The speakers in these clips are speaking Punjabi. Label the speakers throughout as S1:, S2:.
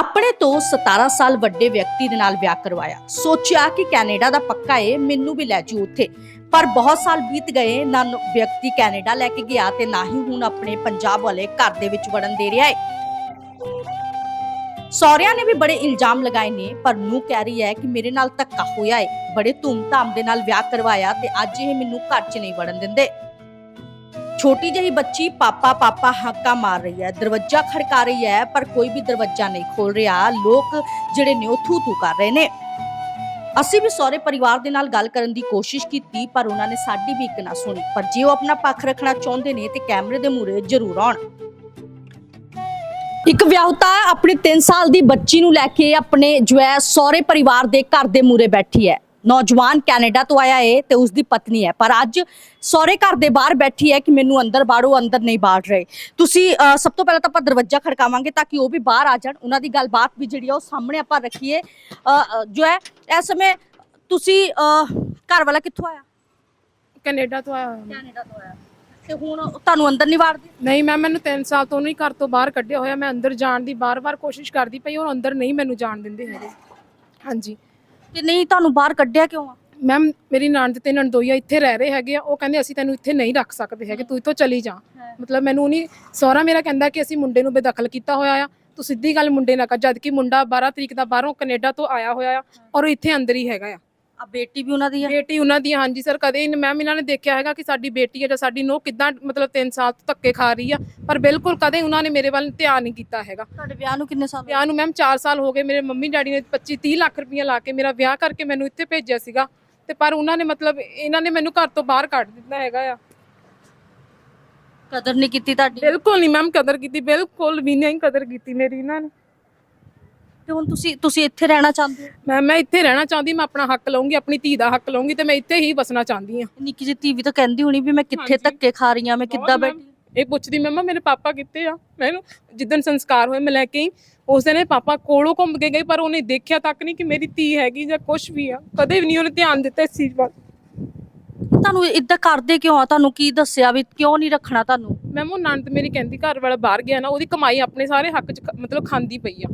S1: ਆਪਣੇ ਤੋਂ 17 ਸਾਲ ਵੱਡੇ ਵਿਅਕਤੀ ਦੇ ਨਾਲ ਵਿਆਹ ਕਰਵਾਇਆ। ਸੋਚਿਆ ਕਿ ਕੈਨੇਡਾ ਦਾ ਪੱਕਾ ਏ, ਮੈਨੂੰ ਵੀ ਲੈ ਜੂ ਉੱਥੇ। ਪਰ ਬਹੁਤ ਸਾਲ ਬੀਤ ਗਏ, ਨਾ ਵਿਅਕਤੀ ਕੈਨੇਡਾ ਲੈ ਕੇ ਗਿਆ ਤੇ ਨਾ ਹੀ ਹੁਣ ਆਪਣੇ ਪੰਜਾਬ ਵਾਲੇ ਘਰ ਦੇ ਵਿੱਚ ਵੜਨ ਦੇ ਰਿਹਾ ਏ। ਸਹੁਰਿਆਂ ਨੇ ਵੀ ਬੜੇ ਇਲਜ਼ਾਮ ਲਗਾਏ ਨੇ, ਪਰ ਨੂੰ ਕਹਿ ਰਹੀ ਹੈ ਕਿ ਮੇਰੇ ਨਾਲ ਧੱਕਾ ਹੋਇਆ ਏ। ਬੜੇ ਧੂਮ-ਧਾਮ ਦੇ ਨਾਲ ਵਿਆਹ ਕਰਵਾਇਆ ਤੇ ਅੱਜ ਇਹ ਮੈਨੂੰ ਘਰ 'ਚ ਨਹੀਂ ਵੜਨ ਦਿੰਦੇ। ਛੋਟੀ ਜਿਹੀ ਬੱਚੀ ਪਾਪਾ ਪਾਪਾ ਹਾਕਾ ਮਾਰ ਰਹੀ ਹੈ। ਦਰਵਾਜ਼ਾ ਖੜਕਾ ਰਹੀ ਹੈ, ਪਰ ਕੋਈ ਵੀ ਦਰਵਾਜ਼ਾ ਨਹੀਂ ਖੋਲ ਰਿਹਾ। ਲੋਕ ਜਿਹੜੇ ਨੇ ਉਹ ਥੂ ਥੂ ਕਰ ਰਹੇ ਨੇ। ਅਸੀਂ ਵੀ ਸਹੁਰੇ ਪਰਿਵਾਰ ਦੇ ਨਾਲ ਗੱਲ ਕਰਨ ਦੀ ਕੋਸ਼ਿਸ਼ ਕੀਤੀ, ਪਰ ਉਹਨਾਂ ਨੇ ਸਾਡੀ ਵੀ ਇੱਕ ਨਾ ਸੁਣੀ। ਪਰ ਜੇ ਉਹ ਆਪਣਾ ਪੱਖ ਰੱਖਣਾ ਚਾਹੁੰਦੇ ਨੇ, ਤੇ ਕੈਮਰੇ ਦੇ ਮੂਹਰੇ ਜ਼ਰੂਰ ਆਉਣ। ਇੱਕ ਵਿਆਹੁਤਾ ਆਪਣੀ 3 ਸਾਲ ਦੀ ਬੱਚੀ ਨੂੰ ਲੈ ਕੇ ਆਪਣੇ ਜੋ ਹੈ ਸਹੁਰੇ ਪਰਿਵਾਰ ਦੇ ਘਰ ਦੇ ਮੂਹਰੇ ਬੈਠੀ ਹੈ। ਨੌਜਵਾਨ ਕੈਨੇਡਾ ਤੋਂ ਆਇਆ ਏ ਤੇ ਉਸ ਦੀ ਪਤਨੀ ਹੈ। ਪਰ ਅੱਜ ਸਹੁਰੇ ਘਰ ਦੇ ਬਾਹਰ ਬੈਠੀ ਹੈ ਕਿ ਮੈਨੂੰ ਅੰਦਰ ਬਾੜੋ ਅੰਦਰ ਨਹੀਂ ਬਾੜ ਰਹੇ। ਤੁਸੀਂ ਸਭ ਤੋਂ ਪਹਿਲਾਂ ਤਾਂ ਆਪਾਂ ਦਰਵਾਜ਼ਾ ਖੜਕਾਵਾਂਗੇ ਤਾਂ ਕਿ ਉਹ ਵੀ ਬਾਹਰ ਆ ਜਾਣ। ਉਹਨਾਂ ਦੀ ਗੱਲਬਾਤ ਵੀ ਜਿਹੜੀ ਆ ਉਹ ਸਾਹਮਣੇ ਆਪਾਂ ਰੱਖੀਏ। ਜੋ ਹੈ ਇਸ ਸਮੇਂ ਤੁਸੀਂ ਘਰ ਵਾਲਾ ਕਿੱਥੋਂ ਆਇਆ?
S2: ਕੈਨੇਡਾ ਤੋਂ ਆਇਆ ਹੋਇਆ ਮੈਂ।
S1: ਕੈਨੇਡਾ ਤੋਂ ਆਇਆ। ਤੇ ਹੁਣ ਤੁਹਾਨੂੰ ਅੰਦਰ ਨਹੀਂ ਵਾੜਦੇ
S2: ਨਹੀਂ ਮੈਂ ਮੈਨੂੰ 3 ਸਾਲ ਤੋਂ ਨਹੀਂ ਘਰ ਤੋਂ ਬਾਹਰ ਕੱਢਿਆ ਹੋਇਆ। ਮੈਂ ਅੰਦਰ ਜਾਣ ਦੀ ਬਾਰ-ਬਾਰ ਕੋਸ਼ਿਸ਼ ਕਰਦੀ ਪਈ ਉਹ ਅੰਦਰ ਨਹੀਂ ਮੈਨੂੰ ਜਾਣ ਦਿੰਦੇ ਹੈਗੇ। ਹਾਂਜੀ।
S1: ਤੇ ਨਹੀਂ ਤੁਹਾਨੂੰ ਬਾਹਰ ਕੱਢਿਆ ਕਿਉਂ ਆ?
S2: ਮੈਮ ਮੇਰੀ ਨਣਦ ਤੇ ਨਣਦੋਈਆ ਇੱਥੇ ਰਹਿ ਰਹੇ ਹੈਗੇ ਆ ਉਹ ਕਹਿੰਦੇ ਅਸੀਂ ਤੈਨੂੰ ਇੱਥੇ ਨਹੀਂ ਰੱਖ ਸਕਦੇ ਹੈਗੇ ਤੂੰ ਇੱਥੋਂ ਚਲੀ ਜਾ। ਮਤਲਬ ਮੈਨੂੰ ਨਹੀਂ ਸਹੁਰਾ ਮੇਰਾ ਕਹਿੰਦਾ ਕਿ ਅਸੀਂ ਮੁੰਡੇ ਨੂੰ ਬੇਦਖਲ ਕੀਤਾ ਹੋਇਆ ਆ ਤੂੰ ਸਿੱਧੀ ਗੱਲ ਮੁੰਡੇ ਨਾਲ ਕਰ ਜਦ ਕਿ ਮੁੰਡਾ 12 ਤਰੀਕ ਦਾ ਬਾਹਰੋਂ ਕੈਨੇਡਾ ਤੋਂ ਆਇਆ ਹੋਇਆ ਆ ਔਰ ਉਹ ਇੱਥੇ ਅੰਦਰ ਹੀ ਹੈਗਾ ਆ।
S1: ਆ ਬੇਟੀ ਵੀ ਉਹਨਾਂ ਦੀ ਆ?
S2: ਬੇਟੀ ਉਹਨਾਂ ਦੀ ਹਾਂਜੀ ਸਰ ਕਦੇ ਮੈਮ ਇਹਨਾਂ ਨੇ ਦੇਖਿਆ ਹੈਗਾ ਕਿ ਸਾਡੀ ਬੇਟੀ ਹੈ ਜਾਂ ਸਾਡੀ ਨੂੰਹ ਕਿੱਦਾਂ ਮਤਲਬ 3 ਸਾਲ ਤੋਂ ਧੱਕੇ ਖਾ ਰਹੀ ਆ ਪਰ ਬਿਲਕੁਲ ਕਦੇ ਉਹਨਾਂ ਨੇ ਮੇਰੇ ਵੱਲ ਧਿਆਨ ਨਹੀਂ ਕੀਤਾ ਹੈਗਾ।
S1: ਤੁਹਾਡੇ ਵਿਆਹ ਨੂੰ ਕਿੰਨੇ ਸਾਲ?
S2: ਵਿਆਹ ਨੂੰ ਮੈਮ 4 ਸਾਲ ਹੋ ਗਏ ਮੇਰੇ ਮੰਮੀ ਡੈਡੀ ਨੇ 25 30 ਲੱਖ ਰੁਪਈਆ ਲਾ ਕੇ ਮੇਰਾ ਵਿਆਹ ਕਰਕੇ ਮੈਨੂੰ ਇੱਥੇ ਭੇਜਿਆ ਸੀਗਾ ਤੇ ਪਰ ਉਹਨਾਂ ਨੇ ਮਤਲਬ ਇਹਨਾਂ ਨੇ ਮੈਨੂੰ ਘਰ ਤੋਂ ਬਾਹਰ ਕੱਢ ਦਿੱਤਾ ਹੈਗਾ ਆ।
S1: ਕਦਰ ਨਹੀਂ ਕੀਤੀ ਤੁਹਾਡੀ?
S2: ਬਿਲਕੁਲ ਨਹੀਂ ਮੈਮ ਕਦਰ ਕੀਤੀ ਬਿਲਕੁਲ ਵੀ ਨਹੀਂ ਕਦਰ ਕੀਤੀ ਮੇਰੀ ਇਹਨਾਂ ਨੇ।
S1: ਤੇ ਹੁਣ ਤੁਸੀਂ ਤੁਸੀਂ ਇੱਥੇ ਰਹਿਣਾ ਚਾਹੁੰਦੇ ਹੋ?
S2: ਮੈਂ ਮੈਂ ਇੱਥੇ ਰਹਿਣਾ ਚਾਹੁੰਦੀ ਮੈਂ ਆਪਣਾ ਹੱਕ ਲਵਾਂਗੀ ਆਪਣੀ ਧੀ ਦਾ ਹੱਕ ਲਵਾਂਗੀ ਤੇ ਮੈਂ ਇੱਥੇ ਹੀ ਵਸਣਾ ਚਾਹੁੰਦੀ ਹਾਂ।
S1: ਨਿੱਕੀ ਜਿਹੀ ਧੀ ਵੀ ਤਾਂ ਕਹਿੰਦੀ ਹੋਣੀ ਵੀ ਮੈਂ ਕਿੱਥੇ
S2: ਹਾਂਜੀ।
S1: ਧੱਕੇ ਖਾ ਰਹੀ ਹਾਂ ਮੈਂ ਕਿੱਦਾਂ ਬੈਠੀ
S2: ਇਹ ਪੁੱਛਦੀ ਮੰਮਾ ਮੇਰੇ ਪਾਪਾ ਕਿੱਥੇ ਆ? ਮੈਨੂੰ ਜਿੱਦਣ ਸੰਸਕਾਰ ਹੋਏ ਮੈਂ ਲੈ ਕੇ ਆਈ। ਉਸ ਦਿਨ ਇਹ ਪਾਪਾ ਕੋਲੋਂ ਘੁੰਮ ਕੇ ਗਏ ਪਰ ਉਹਨੇ ਦੇਖਿਆ ਤੱਕ ਨਹੀਂ ਕਿ ਮੇਰੀ ਧੀ ਹੈਗੀ ਜਾਂ ਕੁਝ ਵੀ ਆ। ਕਦੇ ਵੀ ਨਹੀਂ ਉਹਨੇ ਧਿਆਨ ਦਿੱਤਾ ਇਸ ਚੀਜ਼ ਵੱਲ।
S1: ਤੁਹਾਨੂੰ ਇਦਾਂ ਕਰਦੇ ਕਿਉਂ ਆ? ਤੁਹਾਨੂੰ ਕੀ ਦੱਸਿਆ ਵੀ ਕਿਉਂ ਨਹੀਂ ਰੱਖਣਾ ਤੁਹਾਨੂੰ?
S2: ਮੈਮ ਉਹ ਨੰਦ ਮੇਰੀ ਕਹਿੰਦੀ ਘਰ ਵਾਲਾ ਬਾਹਰ ਗਿਆ ਨਾ ਉਹਦੀ ਕਮਾਈ ਆਪਣੇ ਸਾਰੇ ਹੱਕ ਚ ਖ- ਮਤਲਬ ਖਾਂਦੀ ਪਈ ਆ।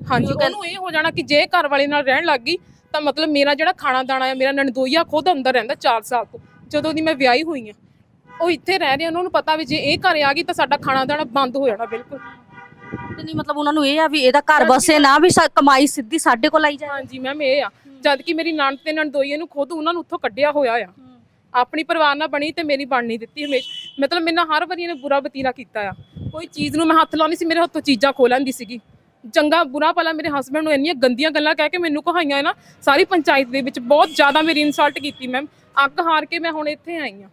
S2: ਹਾਂਜੀ ਉਹਨੂੰ ਇਹ ਹੋ ਜਾਣਾ ਕਿ ਜੇ ਘਰ ਵਾਲੇ ਨਾਲ ਰਹਿਣ ਲੱਗ ਗਈ ਤਾਂ ਮਤਲਬ ਮੇਰਾ ਜਿਹੜਾ ਖਾਣਾ ਦਾਣਾ ਆ ਮੇਰਾ ਨਣਦੋਈਆ ਖੁਦ ਅੰਦਰ ਰਹਿੰਦਾ 4 ਸਾਲ ਤੋਂ ਜਦੋਂ ਦੀ ਮੈਂ ਵਿਆਹੀ ਹੋਈ ਆ। ਉਹ ਇੱਥੇ ਰਹਿ ਰਹੇ ਉਹਨਾਂ ਨੂੰ ਪਤਾ ਵੀ ਜੇ ਇਹ ਘਰੇ ਆ ਗਈ ਤਾਂ ਸਾਡਾ ਖਾਣਾ ਦਾਣਾ ਬੰਦ ਹੋ ਜਾਣਾ ਬਿਲਕੁਲ।
S1: ਤੇ ਨਹੀਂ ਮਤਲਬ ਉਹਨਾਂ ਨੂੰ ਇਹ ਆ ਵੀ ਇਹਦਾ ਘਰ ਬਸੇ ਨਾ ਵੀ ਸਾ- ਕਮਾਈ ਸਿੱਧੀ ਸਾਡੇ ਕੋਲ ਆਈ ਜਾਏ।
S2: ਹਾਂਜੀ ਮੈਮ ਇਹ ਆ। ਜਦ ਕਿ ਮੇਰੀ ਨਣਦ ਤੇ ਨਣਦੋਈਏ ਨੂੰ ਖੁਦ ਉਹਨਾਂ ਨੂੰ ਉੱਥੋਂ ਕੱਢਿਆ ਹੋਇਆ ਆ। ਆਪਣੀ ਪਰਿਵਾਰ ਨਾਲ ਬਣੀ ਤੇ ਮੇਰੀ ਬਣ ਨਹੀਂ ਦਿੱਤੀ ਹਮੇਸ਼। ਮਤਲਬ ਮੇਰੇ ਨਾਲ ਹਰ ਵਾਰੀ ਇਹਨੇ ਬੁਰਾ ਬਤੀਰਾ ਕੀਤਾ ਆ। ਕੋਈ ਚੀਜ਼ ਨੂੰ ਮੈਂ ਹੱਥ ਲਾਉਣੀ ਸੀ ਮੇਰੇ ਹੱਥੋਂ ਚੀਜ਼ਾਂ ਖੋਹ ਲੈਂਦੀ ਸੀਗੀ। ਚੰਗਾ ਬੁਰਾ ਭਲਾ ਮੇਰੇ ਹਸਬੰਡ ਨੂੰ ਇੰਨੀਆਂ ਗੰਦੀਆਂ ਗੱਲਾਂ ਕਹਿ ਕੇ ਮੈਨੂੰ ਕਹਾਈਆਂ ਨਾ ਸਾਰੀ ਪੰਚਾਇਤ ਦੇ ਵਿੱਚ ਬਹੁਤ ਜ਼ਿਆਦਾ ਮੇਰੀ ਇਨਸਲਟ ਕੀਤੀ ਮੈਮ ਅੱਗ ਹਾਰ ਕੇ ਮੈਂ ਹੁਣ ਇੱਥੇ ਆਈ ਆ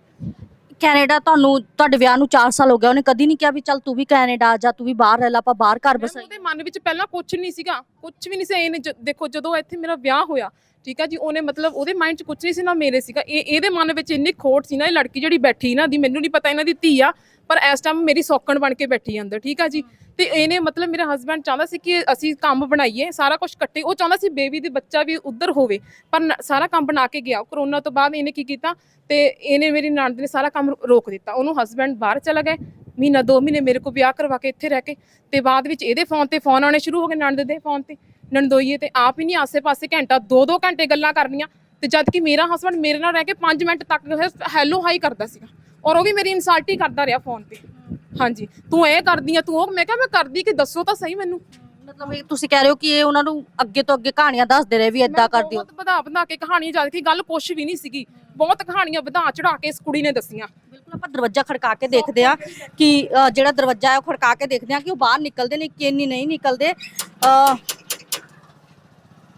S1: ਕੈਨੇਡਾ ਤੁਹਾਨੂੰ ਤੁਹਾਡੇ ਵਿਆਹ ਨੂੰ 4 ਸਾਲ ਹੋ ਗਏ ਉਹਨੇ ਕਦੀ ਨਹੀਂ ਕਿਹਾ ਵੀ ਚੱਲ ਤੂੰ ਵੀ ਕੈਨੇਡਾ ਆ ਜਾ ਤੂੰ ਵੀ ਬਾਹਰ ਰਹਿ ਲਾ ਆਪਾਂ ਬਾਹਰ ਘਰ ਬਸਾਈ
S2: ਉਹਦੇ ਮਨ ਵਿੱਚ ਪਹਿਲਾਂ ਕੁਝ ਨਹੀਂ ਸੀਗਾ ਕੁਝ ਵੀ ਨਹੀਂ ਸੀ ਇਹਨੇ ਦੇਖੋ ਜਦੋਂ ਇੱਥੇ ਮੇਰਾ ਵਿਆਹ ਹੋਇਆ ਠੀਕ ਆ ਜੀ, ਉਹਨੇ ਮਤਲਬ ਉਹਦੇ ਮਾਈਂਡ 'ਚ ਕੁਝ ਨਹੀਂ ਸੀ ਨਾ ਮੇਰੇ ਸੀਗਾ। ਇਹ, ਇਹਦੇ ਮਨ ਵਿੱਚ ਇੰਨੀ ਖੋਟ ਸੀ ਨਾ, ਇਹ ਲੜਕੀ ਜਿਹੜੀ ਬੈਠੀ ਨਾ ਦੀ, ਮੈਨੂੰ ਨਹੀਂ ਪਤਾ ਇਹਨਾਂ ਦੀ ਧੀ ਆ, ਪਰ ਇਸ ਟਾਈਮ ਮੇਰੀ ਸੌਕਣ ਬਣ ਕੇ ਬੈਠੀ ਆ ਅੰਦਰ, ਠੀਕ ਆ ਜੀ। ਤੇ ਇਹਨੇ ਮਤਲਬ ਮੇਰਾ ਹਸਬੰਡ ਚਾਹੁੰਦਾ ਸੀ ਕਿ ਅਸੀਂ ਕੰਮ ਬਣਾਈਏ, ਸਾਰਾ ਕੁਝ ਕੱਟੇ ਉਹ ਚਾਹੁੰਦਾ ਸੀ ਬੇਬੀ ਦੇ ਬੱਚਾ ਵੀ ਉੱਧਰ ਹੋਵੇ, ਪਰ ਨ- ਸਾਰਾ ਕੰਮ ਬਣਾ ਕੇ ਗਿਆ। ਕਰੋਨਾ ਤੋਂ ਬਾਅਦ ਇਹਨੇ ਕੀ ਕੀਤਾ ਤੇ ਇਹਨੇ ਮੇਰੀ ਨਣਦ ਨੇ ਸਾਰਾ ਕੰਮ ਰੋਕ ਦਿੱਤਾ। ਉਹਨੂੰ ਹਸਬੰਡ ਬਾਹਰ ਚਲਾ ਗਏ ਮਹੀਨਾ, ਦੋ ਮਹੀਨੇ ਮੇਰੇ ਕੋਲ ਵਿਆਹ ਕਰਵਾ ਕੇ ਇੱਥੇ ਰਹਿ ਕੇ, ਤੇ ਬਾਅਦ ਵਿੱਚ ਇਹਦੇ ਫੋਨ ਤੇ ਫੋਨ ਆਉਣੇ ਸ਼ੁਰੂ ਹੋ ਗਏ ਨਣਦ ਦੇ ਫੋਨ ਤੇ। ਨਣਦੋਈਏ ਤੇ ਆਪ ਹੀ ਨਹੀਂ ਆਸੇ-ਪਾਸੇ ਘੰਟਾ ਦੋ ਦੋ ਘੰਟੇ ਗੱਲਾਂ ਕਰਨੀਆਂ। ਤੇ ਜਦ ਕਿ ਮੇਰਾ ਹਸਬੰਡ ਮੇਰੇ ਨਾਲ ਰਹਿ ਕੇ 5 ਮਿੰਟ ਤੱਕ ਹੈਲੋ ਹਾਈ ਕਰਦਾ ਸੀਗਾ। ਔਰ ਉਹ ਵੀ ਮੇਰੀ ਇਨਸਲਟ ਹੀ ਕਰਦਾ ਰਿਹਾ ਫੋਨ ਤੇ। ਹਾਂਜੀ। ਤੂੰ ਇਹ ਕਰਦੀ ਆ ਤੂੰ ਉਹ ਮੈਂ ਕਿਹਾ ਮੈਂ ਕਰਦੀ ਕਿ ਦੱਸੋ ਤਾਂ ਸਹੀ ਮੈਨੂੰ।
S1: ਮਤਲਬ ਇਹ ਤੁਸੀਂ ਕਹਿ ਰਹੇ ਹੋ ਕਿ ਇਹ ਉਹਨਾਂ ਨੂੰ ਅੱਗੇ ਤੋਂ ਅੱਗੇ ਕਹਾਣੀਆਂ ਦੱਸਦੇ ਰਹੇ ਵੀ ਇਦਾਂ ਕਰਦੀ ਹੋ।
S2: ਬਹੁਤ ਵਧਾ ਵਧਾ ਕੇ ਕਹਾਣੀ ਜਦ ਕਿ ਗੱਲ ਕੁਛ ਵੀ ਨਹੀਂ ਸੀਗੀ। ਬਹੁਤ ਕਹਾਣੀਆਂ ਵਧਾ ਚੜਾ ਕੇ ਇਸ ਕੁੜੀ ਨੇ ਦੱਸੀਆਂ।
S1: ਬਿਲਕੁਲ ਆਪਾਂ ਦਰਵਾਜ਼ਾ ਖੜਕਾ ਕੇ ਦੇਖਦੇ ਆ ਕਿ ਜਿਹੜਾ ਦਰਵਾਜ਼ਾ ਹੈ ਉਹ ਖੜਕਾ ਕੇ ਦੇਖਦੇ ਆ ਕਿ ਉਹ ਬਾਹਰ ਨਿਕਲਦੇ ਨੇ ਕਿ ਨਹੀਂ ਨਿਕਲਦੇ।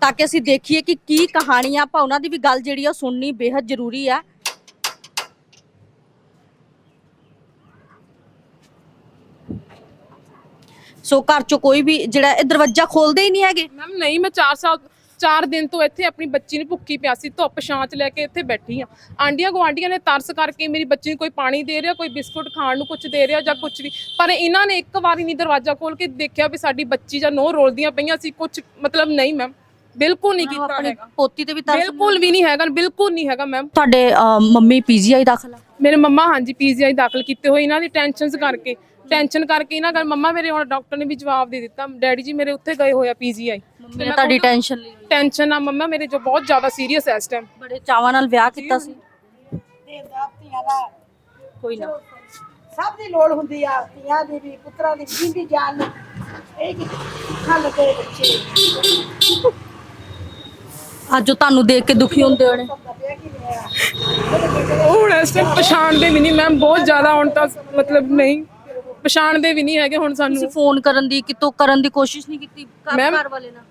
S1: ਤਾਂ ਕਿ ਅਸੀਂ ਦੇਖੀਏ ਕਿ ਕੀ ਕਹਾਣੀ ਆ ਆਪਾਂ ਉਹਨਾਂ ਦੀ ਵੀ ਗੱਲ ਜਿਹੜੀ ਆ ਸੁਣਨੀ ਬੇहद ਜ਼ਰੂਰੀ ਆ। ਸੋ ਘਰ ਚੋਂ ਕੋਈ ਵੀ ਜਿਹੜਾ ਇਹ ਦਰਵਾਜ਼ਾ ਖੋਲਦੇ ਹੀ ਨਹੀਂ ਹੈਗੇ।
S2: ਮੈਮ, ਨਹੀਂ, ਮੈਂ 4 ਸਾਲ 4 ਦਿਨ ਤੋਂ ਇੱਥੇ ਆਪਣੀ ਬੱਚੀ ਨੂੰ ਭੁੱਖੀ ਪਿਆਸੀ ਧੁੱਪ ਛਾਂ ਚ ਲੈ ਕੇ ਇੱਥੇ ਬੈਠੀ ਆ ਆਂਡੀਆਂ ਗਵਾਂਡੀਆਂ ਨੇ ਤਰਸ ਕਰਕੇ ਮੇਰੀ ਬੱਚੀ ਨੂੰ ਕੋਈ ਪਾਣੀ ਦੇ ਰਿਹਾ, ਕੋਈ ਬਿਸਕੁਟ ਖਾਣ ਨੂੰ ਕੁਝ ਦੇ ਰਿਹਾ ਜਾਂ ਕੁਝ ਵੀ। ਪਰ ਇਹਨਾਂ ਨੇ ਇੱਕ ਵਾਰੀ ਨਹੀਂ ਦਰਵਾਜ਼ਾ ਖੋਲ ਕੇ ਦੇਖਿਆ ਵੀ ਸਾਡੀ ਬੱਚੀ ਜਾਂ ਨੋ ਰੋਲਦੀਆਂ ਪਈਆਂ ਸੀ ਕੁਝ ਮਤਲਬ ਨਹੀਂ, ਮੈਮ। ਬਿਲਕੁਲ ਨਹੀਂ ਕੀਤਾ
S1: ਆਪਣੀ
S2: ਹੈਗਾ।
S1: ਪੋਤੀ ਤੇ ਵੀ ਤਰਸ
S2: ਬਿਲਕੁਲ ਵੀ ਨਹੀਂ ਹੈਗਾ ਬਿਲਕੁਲ ਨਹੀਂ ਹੈਗਾ ਮੈਮ
S1: ਤੁਹਾਡੇ ਅ, ਮੰਮੀ ਪੀਜੀਆਈ ਦਾਖਲ ਆ?
S2: ਮੇਰੇ ਮੰਮਾ ਹਾਂਜੀ ਪੀਜੀਆਈ ਦਾਖਲ ਕੀਤੇ ਹੋਏ ਇਹਨਾਂ ਦੀ ਟੈਨਸ਼ਨਸ ਕਰਕੇ। ਟੈਨਸ਼ਨ ਕਰਕੇ ਇਹਨਾਂ ਗੱਲ ਮੰਮਾ ਮੇਰੇ ਹੁਣ ਡਾਕਟਰ ਨੇ ਵੀ ਜਵਾਬ ਦੇ ਦਿੱਤਾ। ਡੈਡੀ ਜੀ ਮੇਰੇ ਉੱਥੇ ਗਏ ਹੋਇਆ ਪੀਜੀਆਈ।
S1: ਮੰਮੀ ਨੇ ਤੁਹਾਡੀ ਟੈਨਸ਼ਨ ਲਈ ਹੋਈ।
S2: ਟੈਨਸ਼ਨ ਆ ਮੰਮਾ ਮੇਰੇ ਜੋ ਬਹੁਤ ਜ਼ਿਆਦਾ ਸੀਰੀਅਸ ਹੈ ਇਸ ਟਾਈਮ
S1: ਬੜੇ ਚਾਵਾਂ ਨਾਲ ਵਿਆਹ ਕੀਤਾ ਸੀ।
S3: ਧੀਆਂ ਦਾ
S1: ਕੋਈ ਨਾ।
S3: ਸਭ ਦੀ ਲੋੜ ਹੁੰਦੀ ਆ ਧੀਆਂ ਦੀ ਵੀ ਪੁੱਤਰਾਂ ਦੀ ਵੀ ਜਿੰਦੀ ਜਾਨ ਨੂੰ। ਇਹ ਕਿ ਖਾ ਲੱਗੇ ਬੱਚੇ?
S1: ਅੱਜ ਉਹ ਤੁਹਾਨੂੰ ਦੇਖ ਕੇ ਦੁਖੀ ਹੁੰਦੇ ਹੋਣੇ।
S2: ਹੁਣ ਇਸ ਟਾਈਮ ਪਛਾਣਦੇ ਵੀ ਨਹੀਂ ਮੈਮ ਬਹੁਤ ਜ਼ਿਆਦਾ ਹੁਣ ਤਾਂ ਮਤਲਬ ਨਹੀਂ ਪਛਾਣਦੇ ਵੀ ਨਹੀਂ ਹੈਗੇ ਹੁਣ ਸਾਨੂੰ।
S1: ਤੁਸੀਂ ਫੋਨ ਕਰਨ ਦੀ ਕਿਤੋਂ ਕਰਨ ਦੀ ਕੋਸ਼ਿਸ਼ ਨਹੀਂ ਕੀਤੀ ਘਰ ਵਾਲੇ ਨਾਲ?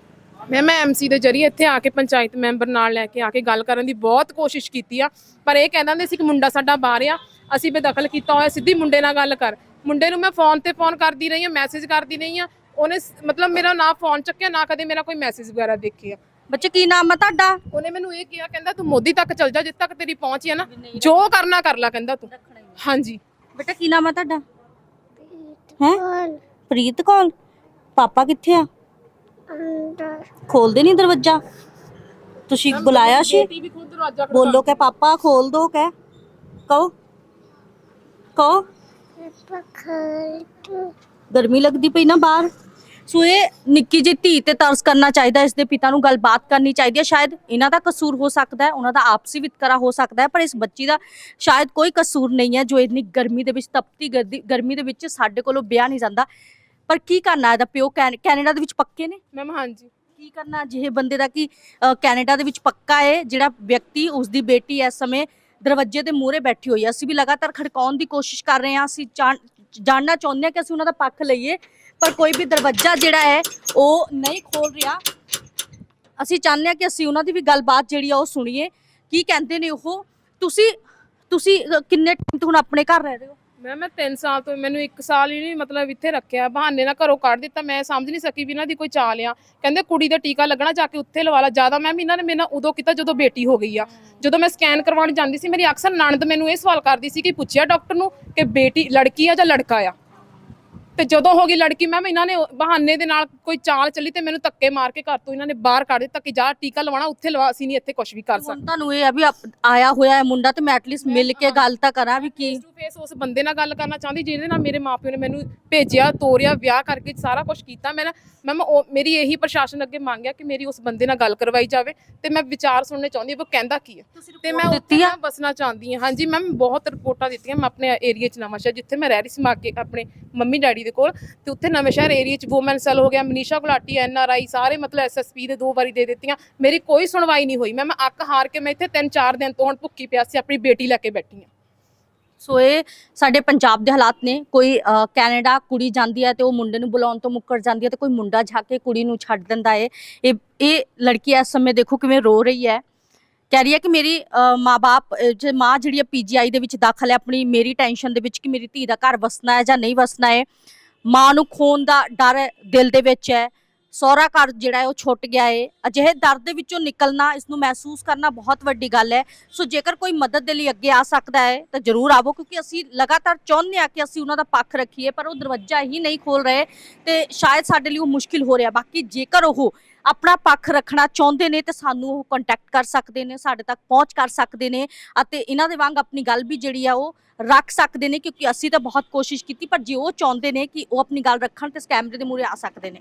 S2: ਮੈਂ ਮੈਂ ਐਮਸੀ ਦੇ ਜਰੀਏ ਇੱਥੇ ਆ ਕੇ ਪੰਚਾਇਤ ਮੈਂਬਰ ਨਾਲ ਲੈ ਕੇ ਆ ਕੇ ਗੱਲ ਕਰਨ ਦੀ ਬਹੁਤ ਕੋਸ਼ਿਸ਼ ਕੀਤੀ ਆ। ਪਰ ਇਹ ਕਹਿੰਦਾ ਹੁੰਦੇ ਸੀ ਕਿ ਮੁੰਡਾ ਸਾਡਾ ਬਾਹਰ ਆ ਅਸੀਂ ਬੇਦਖਲ ਕੀਤਾ ਹੋਇਆ ਸਿੱਧੀ ਮੁੰਡੇ ਨਾਲ ਗੱਲ ਕਰ। ਮੁੰਡੇ ਨੂੰ ਮੈਂ ਫੋਨ ਤੇ ਫੋਨ ਕਰਦੀ ਰਹੀ ਆ ਮੈਸੇਜ ਕਰਦੀ ਰਹੀ ਆ। ਉਹਨੇ ਸ- ਮਤਲਬ ਮੇਰਾ ਨਾ ਫੋਨ ਚੱਕਿਆ ਨਾ ਕਦੇ ਮੇਰਾ ਕੋਈ ਮੈਸੇਜ ਵਗੈਰਾ ਦੇਖਿਆ।
S1: ਬੱਚੇ ਕੀ ਨਾਮ ਹੈ ਤੁਹਾਡਾ?
S2: ਉਹਨੇ ਮੈਨੂੰ ਇਹ ਕਿਹਾ ਕਹਿੰਦਾ ਤੂੰ ਮੋਦੀ ਤੱਕ ਚਲ ਜਾ ਜਿੱਥੇ ਤੱਕ ਤੇਰੀ ਪਹੁੰਚ ਹੈ ਨਾ ਜੋ ਕਰਨਾ ਕਰ ਲੈ ਕਹਿੰਦਾ ਤੂੰ। ਹਾਂਜੀ।
S1: ਬੇਟਾ ਕੀ ਨਾਮ ਹੈ ਤੁਹਾਡਾ? ਹੈ? ਪ੍ਰੀਤ ਕੌਰ? ਪਾਪਾ ਕਿੱਥੇ ਆ? ਖੋਲਦੇ ਨਹੀਂ ਦਰਵਾਜ਼ਾ? ਤੁਸੀਂ ਬੁਲਾਇਆ ਸੀ?
S2: ਬੇਟੀ ਵੀ ਖੁਦ ਦਰਵਾਜ਼ਾ ਖੜਕਾ-
S1: ਬੋਲੋ ਕਿ ਪਾਪਾ ਖੋਲ ਦੋ ਕਹਿ। ਕਹੋ। ਕਹੋ ਗਰਮੀ ਲੱਗਦੀ ਪਈ ਨਾ ਬਾਹਰ? ਸੋ ਇਹ ਨਿੱਕੀ ਜਿਹੀ ਧੀ ਤੇ ਤਰਸ ਕਰਨਾ ਚਾਹੀਦਾ ਇਸ ਦੇ ਪਿਤਾ ਨੂੰ ਗੱਲਬਾਤ ਕਰਨੀ ਚਾਹੀਦੀ ਹੈ। ਸ਼ਾਇਦ ਇਹਨਾਂ ਦਾ ਕਸੂਰ ਹੋ ਸਕਦਾ ਹੈ ਉਹਨਾਂ ਦਾ ਆਪਸੀ ਵਿਤਕਰਾ ਹੋ ਸਕਦਾ ਹੈ ਪਰ ਇਸ ਬੱਚੀ ਦਾ ਸ਼ਾਇਦ ਕੋਈ ਕਸੂਰ ਨਹੀਂ ਹੈ ਜੋ ਇੰਨੀ ਗਰਮੀ ਦੇ ਵਿੱਚ ਤਪਤੀ ਗਰਮੀ ਦੇ ਵਿੱਚ ਸਾਡੇ ਕੋਲੋਂ ਵਿਆਹ ਨਹੀਂ ਜਾਂਦਾ। ਪਰ ਕੀ ਕਰਨਾ ਇਹਦਾ ਪਿਓ? ਕੈਨ- ਕੈਨੇਡਾ ਦੇ ਵਿੱਚ ਪੱਕੇ ਨੇ?
S2: ਮੈਮ ਹਾਂਜੀ।
S1: ਕੀ ਕਰਨਾ ਜਿਹੇ ਬੰਦੇ ਦਾ ਕਿ ਕੈਨੇਡਾ ਦੇ ਵਿੱਚ ਪੱਕਾ ਹੈ ਜਿਹੜਾ ਵਿਅਕਤੀ ਉਸ ਦੀ ਬੇਟੀ ਇਸ ਸਮੇਂ ਦਰਵਾਜ਼ੇ ਦੇ ਮੂਹਰੇ ਬੈਠੀ ਹੋਈ ਹੈ? ਅਸੀਂ ਵੀ ਲਗਾਤਾਰ ਖੜਕਾਉਣ ਦੀ ਕੋਸ਼ਿਸ਼ ਕਰ ਰਹੇ ਹਾਂ ਅਸੀਂ ਜਾਣ- ਜਾਣਨਾ ਚਾਹੁੰਦੇ ਹਾਂ ਕਿ ਅਸੀਂ ਉਹਨਾਂ ਦਾ ਪੱਖ ਲਈਏ। ਪਰ ਕੋਈ ਵੀ ਦਰਵਾਜ਼ਾ ਜਿਹੜਾ ਹੈ, ਉਹ ਨਹੀਂ ਖੋਲ ਰਿਹਾ। ਅਸੀਂ ਚਾਹੁੰਦੇ ਹਾਂ ਕਿ ਅਸੀਂ ਉਹਨਾਂ ਦੀ ਵੀ ਗੱਲਬਾਤ ਜਿਹੜੀ ਆ, ਉਹ ਸੁਣੀਏ। ਕੀ ਕਹਿੰਦੇ ਨੇ ਉਹ? ਤੁਸੀਂ ਤੁਸੀਂ ਕਿੰਨੇ ਟਾਈਮ ਤੋਂ ਹੁਣ ਆਪਣੇ ਘਰ ਰਹਿ ਰਹੇ ਹੋ?
S2: ਮੈਂ ਮੈਂ 3 ਸਾਲ ਤੋਂ, ਮੈਨੂੰ 1 ਸਾਲ ਹੀ ਨਹੀਂ ਮਤਲਬ ਇੱਥੇ ਰੱਖਿਆ। ਬਹਾਨੇ ਨਾਲ ਘਰੋਂ ਕੱਢ ਦਿੱਤਾ। ਮੈਂ ਸਮਝ ਨਹੀਂ ਸਕੀ ਵੀ ਇਹਨਾਂ ਦੀ ਕੋਈ ਚਾਲ ਆ। ਕਹਿੰਦੇ ਕੁੜੀ ਦਾ ਟੀਕਾ ਲੱਗਣਾ, ਜਾ ਕੇ ਉੱਥੇ ਲਵਾ ਲਾ। ਜ਼ਿਆਦਾ ਮੈਂ ਇਹਨਾਂ ਨੇ ਮੇਰੇ ਨਾਲ ਉਦੋਂ ਕੀਤਾ, ਜਦੋਂ ਬੇਟੀ ਹੋ ਗਈ ਆ। ਜਦੋਂ ਮੈਂ ਸਕੈਨ ਕਰਵਾਉਣ ਜਾਂਦੀ ਸੀ, ਮੇਰੀ ਅਕਸਰ ਨਣਦ ਮੈਨੂੰ ਇਹ ਸਵਾਲ ਕਰਦੀ ਸੀ ਕਿ ਪੁੱਛਿਆ ਡਾਕਟਰ ਨੂੰ ਕਿ ਬੇਟੀ ਲੜਕੀ ਆ ਜਾਂ ਲੜਕਾ ਆ? ਤੇ ਜਦੋਂ ਹੋ ਗਈ ਲੜਕੀ ਮੈਂ ਇਹਨਾਂ ਨੇ ਬਹਾਨੇ ਦੇ ਨਾਲ ਕੋਈ ਚਾਲ ਚੱਲੀ ਤੇ ਮੈਨੂੰ ਧੱਕੇ ਮਾਰ ਕੇ ਘਰ ਤੋਂ ਇਹਨਾਂ ਨੇ ਬਾਹਰ ਕੱਢ ਦਿੱਤਾ ਕਿ ਜਾ ਟੀਕਾ ਲਵਾਉਣਾ ਉੱਥੇ ਲਵਾ ਅਸੀਂ ਨਹੀਂ ਇੱਥੇ ਕੁਝ ਵੀ ਕਰ ਸਕਦੇ।
S1: ਹੁਣ ਤੁਹਾਨੂੰ ਇਹ ਆ ਵੀ ਆਪ- ਆਇਆ ਹੋਇਆ ਹੈ ਮੁੰਡਾ ਤੇ ਮੈਂ ਐਟਲੀਸਟ ਮਿਲ ਕੇ ਗੱਲ ਤਾਂ ਕਰਾਂ ਵੀ ਕੀ
S2: ਫੇਸ ਉਸ ਬੰਦੇ ਨਾਲ ਗੱਲ ਕਰਨਾ ਚਾਹੁੰਦੀ ਜਿਹਦੇ ਨਾਲ ਮੇਰੇ ਮਾਪਿਓ ਨੇ ਮੈਨੂੰ ਭੇਜਿਆ ਤੋਰਿਆ ਵਿਆਹ ਕਰਕੇ ਸਾਰਾ ਕੁਝ ਕੀਤਾ। ਮੈਂ ਨਾ ਮੈਂ ਮੈਂ ਉਹ- ਮੇਰੀ ਇਹੀ ਪ੍ਰਸ਼ਾਸਨ ਅੱਗੇ ਮੰਗਿਆ ਕਿ ਮੇਰੀ ਉਸ ਬੰਦੇ ਨਾਲ ਗੱਲ ਕਰਵਾਈ ਜਾਵੇ ਤੇ ਮੈਂ ਵਿਚਾਰ ਸੁਣਨੇ ਚਾਹੁੰਦੀ ਹਾਂ ਉਹ ਕਹਿੰਦਾ ਕੀ ਹੈ ਤੇ ਮੈਂ
S1: ਦਿੱਤੀ ਆ?
S2: ਬਸਣਾ ਚਾਹੁੰਦੀ ਹਾਂ। ਹਾਂਜੀ ਮੈਮ ਬਹੁਤ ਰਿਪੋਰਟਾਂ ਦਿੱਤੀਆਂ। ਮੈਂ ਆਪਣੇ ਏਰੀਆ 'ਚ ਨਵਾਂ ਸ਼ਹਿਰ ਜਿੱਥੇ ਮੈਂ ਰਹਿ ਰਹੀ ਸੀ ਮੈਂ ਅੱਗੇ ਆਪਣੇ ਮੰਮੀ ਡੈਡੀ ਦੇ ਕੋਲ ਤੇ ਉੱਥੇ ਨਵੇਂ ਸ਼ਹਿਰ ਏਰੀਆ 'ਚ ਵੂਮਨ ਸੈਲ ਹੋ ਗਿਆ Manisha Gulati N R I ਸਾਰੇ ਮਤਲਬ ਐਸਐਸਪੀ ਦੇ ਦੋ ਵਾਰੀ ਦੇ ਦਿੱਤੀਆਂ। ਮੇਰੀ ਕੋਈ ਸੁਣਵਾਈ ਨਹੀਂ ਹੋਈ। ਮੈਂ ਮੈਂ ਅੱਕ ਹਾਰ ਕੇ ਮੈਂ ਇੱਥੇ 3-4 ਦਿਨ ਤੋਂ ਹੁਣ ਭੁੱਖੀ ਪਿਆਸੀ ਆਪਣੀ ਬੇਟੀ ਲੈ ਕੇ ਬੈਠੀ ਹਾਂ।
S1: ਸੋ ਇਹ ਸਾਡੇ ਪੰਜਾਬ ਦੇ ਹਾਲਾਤ ਨੇ। ਕੋਈ ਕੈਨੇਡਾ ਕੁੜੀ ਜਾਂਦੀ ਹੈ ਤੇ ਉਹ ਮੁੰਡੇ ਨੂੰ ਬੁਲਾਉਣ ਤੋਂ ਮੁੱਕਰ ਜਾਂਦੀ ਹੈ ਤੇ ਕੋਈ ਮੁੰਡਾ ਜਾ ਕੇ ਕੁੜੀ ਨੂੰ ਛੱਡ ਦਿੰਦਾ ਏ। ਇਹ ਇਹ ਲੜਕੀ ਇਸ ਸਮੇਂ ਦੇਖੋ ਕਿਵੇਂ ਰੋ ਰਹੀ ਹੈ। ਕਹਿ ਰਹੀ ਹੈ ਕਿ ਮੇਰੀ ਮਾਪੇ ਜੇ ਮਾਂ ਜਿਹੜੀ ਹੈ ਪੀਜੀਆਈ ਦੇ ਵਿੱਚ ਦਾਖਲ ਹੈ, ਆਪਣੀ ਮੇਰੀ ਟੈਨਸ਼ਨ ਦੇ ਵਿੱਚ ਕਿ ਮੇਰੀ ਧੀ ਦਾ ਘਰ ਵਸਣਾ ਹੈ ਜਾਂ ਨਹੀਂ ਵਸਣਾ ਹੈ। ਮਾਂ ਨੂੰ ਖੋਣ ਦਾ ਡਰ ਦਿਲ ਦੇ ਵਿੱਚ ਹੈ। ਸਹੁਰਾ ਘਰ ਜਿਹੜਾ ਹੈ ਉਹ ਛੁੱਟ ਗਿਆ ਹੈ ਅਜਿਹੇ ਦਰ ਦੇ ਵਿੱਚੋਂ ਨਿਕਲਣਾ ਇਸ ਨੂੰ ਮਹਿਸੂਸ ਕਰਨਾ ਬਹੁਤ ਵੱਡੀ ਗੱਲ ਹੈ। ਸੋ ਜੇਕਰ ਕੋਈ ਮਦਦ ਦੇ ਲਈ ਅੱਗੇ ਆ ਸਕਦਾ ਹੈ, ਤਾਂ ਜਰੂਰ ਆਵੋ, ਕਿਉਂਕਿ ਅਸੀਂ ਲਗਾਤਾਰ ਚਾਹੁੰਦੇ ਆ ਕਿ ਅਸੀਂ ਉਹਨਾਂ ਦਾ ਪੱਖ ਰੱਖੀਏ, ਪਰ ਉਹ ਦਰਵਾਜ਼ਾ ਹੀ ਨਹੀਂ ਖੋਲ ਰਹੇ ਤੇ ਸ਼ਾਇਦ ਸਾਡੇ ਲਈ ਉਹ ਮੁਸ਼ਕਿਲ ਹੋ ਰਿਹਾ। ਬਾਕੀ ਜੇਕਰ ਉਹ ਆਪਣਾ ਪੱਖ ਰੱਖਣਾ ਚਾਹੁੰਦੇ ਨੇ, ਤੇ ਸਾਨੂੰ ਉਹ ਕੰਟੈਕਟ ਕਰ ਸਕਦੇ ਨੇ, ਸਾਡੇ ਤੱਕ ਪਹੁੰਚ ਕਰ ਸਕਦੇ ਨੇ, ਅਤੇ ਇਹਨਾਂ ਦੇ ਵਾਂਗ ਆਪਣੀ ਗੱਲ ਵੀ ਜਿਹੜੀ ਆ ਉਹ ਰੱਖ ਸਕਦੇ ਨੇ, ਕਿਉਂਕਿ ਅਸੀਂ ਤਾਂ ਬਹੁਤ ਕੋਸ਼ਿਸ਼ ਕੀਤੀ, ਪਰ ਜੇ ਉਹ ਚਾਹੁੰਦੇ ਨੇ ਕਿ ਉਹ ਆਪਣੀ ਗੱਲ ਰੱਖਣ, ਤੇ ਇਸ ਕੈਮਰੇ ਦੇ ਮੂਹਰੇ ਆ ਸਕਦੇ ਨੇ।